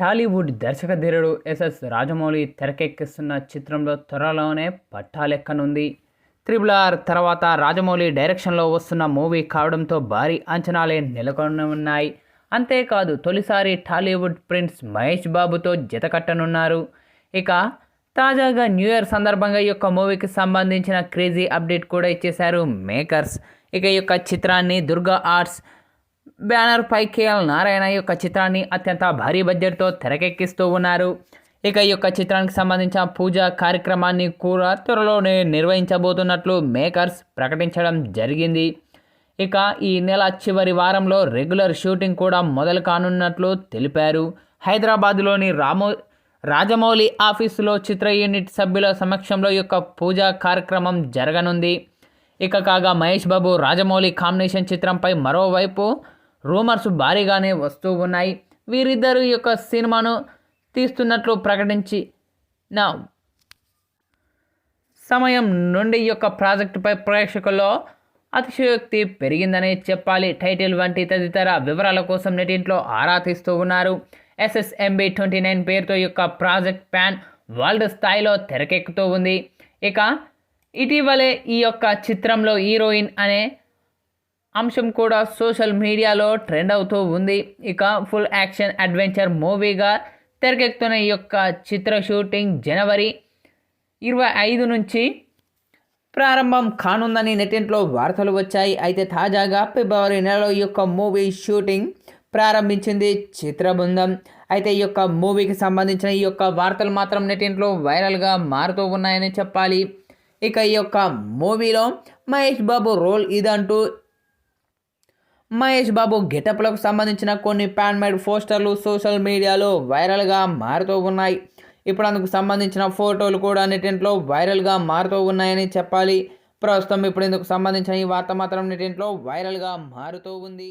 టాలీవుడ్ దర్శక ధీరుడు ఎస్ఎస్ రాజమౌళి తెరకెక్కిస్తున్న చిత్రంలో త్వరలోనే పట్టాలెక్కనుంది. త్రిబుల్ ఆర్ తర్వాత రాజమౌళి డైరెక్షన్లో వస్తున్న మూవీ కావడంతో భారీ అంచనాలే నెలకొని ఉన్నాయి అంతేకాదు తొలిసారి టాలీవుడ్ ప్రిన్స్ మహేష్ బాబుతో జతకట్టనున్నారు ఇక తాజాగా న్యూ ఇయర్ సందర్భంగా ఈ యొక్క మూవీకి సంబంధించిన క్రేజీ అప్డేట్ కూడా ఇచ్చేశారు మేకర్స్. ఇక ఈ యొక్క చిత్రాన్ని దుర్గా ఆర్ట్స్ బ్యానర్ పై కేఎల్ నారాయణ యొక్క చిత్రాన్ని అత్యంత భారీ బడ్జెట్తో తెరకెక్కిస్తూ ఉన్నారు. ఇక ఈ యొక్క చిత్రానికి సంబంధించిన పూజా కార్యక్రమాన్ని కూడా త్వరలోనే నిర్వహించబోతున్నట్లు మేకర్స్ ప్రకటించడం జరిగింది. ఇక ఈ నెల చివరి వారంలో రెగ్యులర్ షూటింగ్ కూడా మొదలు కానున్నట్లు తెలిపారు. హైదరాబాద్లోని రామో రాజమౌళి ఆఫీసులో చిత్ర యూనిట్ సభ్యుల సమక్షంలో ఈ యొక్క పూజా కార్యక్రమం జరగనుంది. ఇక కాగా మహేష్ బాబు రాజమౌళి కాంబినేషన్ చిత్రంపై మరోవైపు రూమర్స్ భారీగానే వస్తూ ఉన్నాయి. వీరిద్దరు ఈ యొక్క సినిమాను తీస్తున్నట్లు ప్రకటించి నా సమయం నుండి ఈ యొక్క ప్రాజెక్టుపై ప్రేక్షకుల్లో అతిశయోక్తి పెరిగిందనే చెప్పాలి. టైటిల్ వంటి తదితర వివరాల కోసం నెటింట్లో ఆరా తీస్తూ ఉన్నారు. ఎస్ఎస్ఎంబి ట్వంటీ నైన్ పేరుతో ఈ యొక్క ప్రాజెక్ట్ ప్యాన్ వరల్డ్ స్థాయిలో తెరకెక్కుతూ ఉంది. ఇక ఇటీవలే ఈ యొక్క చిత్రంలో హీరోయిన్ అనే అంశం కూడా సోషల్ మీడియాలో ట్రెండ్ అవుతూ ఉంది. ఇక ఫుల్ యాక్షన్ అడ్వెంచర్ మూవీగా తెరకెక్కుతున్న ఈ యొక్క చిత్ర షూటింగ్ జనవరి ఇరవై ఐదు నుంచి ప్రారంభం కానుందని నెటింట్లో వార్తలు వచ్చాయి. అయితే తాజాగా ఫిబ్రవరి నెలలో ఈ యొక్క మూవీ షూటింగ్ ప్రారంభించింది చిత్ర బృందం అయితే ఈ యొక్క మూవీకి సంబంధించిన ఈ యొక్క వార్తలు మాత్రం నెటింట్లో వైరల్గా మారుతూ ఉన్నాయని చెప్పాలి. ఇక ఈ యొక్క మూవీలో మహేష్ బాబు రోల్ ఇదంటూ మహేష్ బాబు గెటప్లకు సంబంధించిన కొన్ని ప్యాన్ మేడ్ పోస్టర్లు సోషల్ మీడియాలో వైరల్గా మారుతూ ఉన్నాయి. ఇప్పుడు అందుకు సంబంధించిన ఫోటోలు కూడా నెటింట్లో వైరల్గా మారుతూ ఉన్నాయని చెప్పాలి. ప్రస్తుతం ఇప్పుడు ఇందుకు సంబంధించిన ఈ వార్త మాత్రం నెటింట్లో వైరల్గా మారుతూ ఉంది.